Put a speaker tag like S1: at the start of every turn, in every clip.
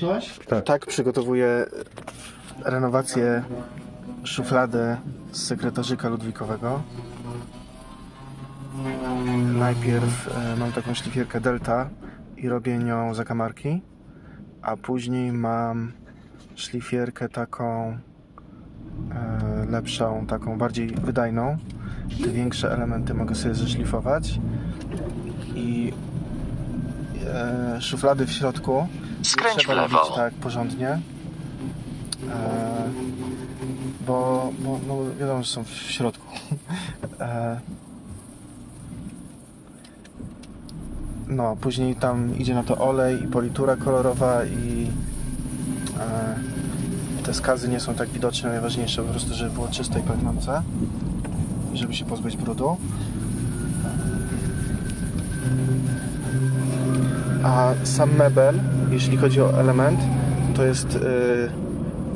S1: Coś?
S2: Tak.
S1: Tak przygotowuję renowację szuflady z sekretarzyka Ludwikowego. Najpierw e, mam taką szlifierkę Delta i robię nią zakamarki, a później mam szlifierkę taką e, lepszą, taką bardziej wydajną. Te większe elementy mogę sobie zeszlifować i e, szuflady w środku
S3: Skręć w lewo.
S1: tak porządnie. E, bo, bo no wiadomo, że są w środku. E, no, później tam idzie na to olej i politura kolorowa i e, te skazy nie są tak widoczne. Najważniejsze po prostu, żeby było czyste i i żeby się pozbyć brudu. A sam mebel, jeśli chodzi o element, to jest y,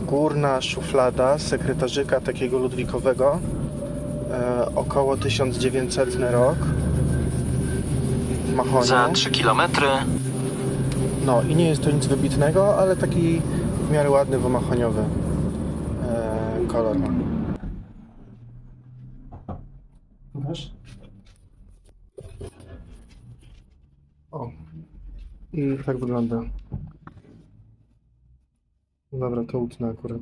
S1: górna szuflada sekretarzyka takiego ludwikowego, y, około 1900 rok.
S3: Za 3 km
S1: No i nie jest to nic wybitnego, ale taki w miarę ładny, wymachoniowy e, kolor ma. Pokaż? O. I tak wygląda. Dobra, to utnę akurat.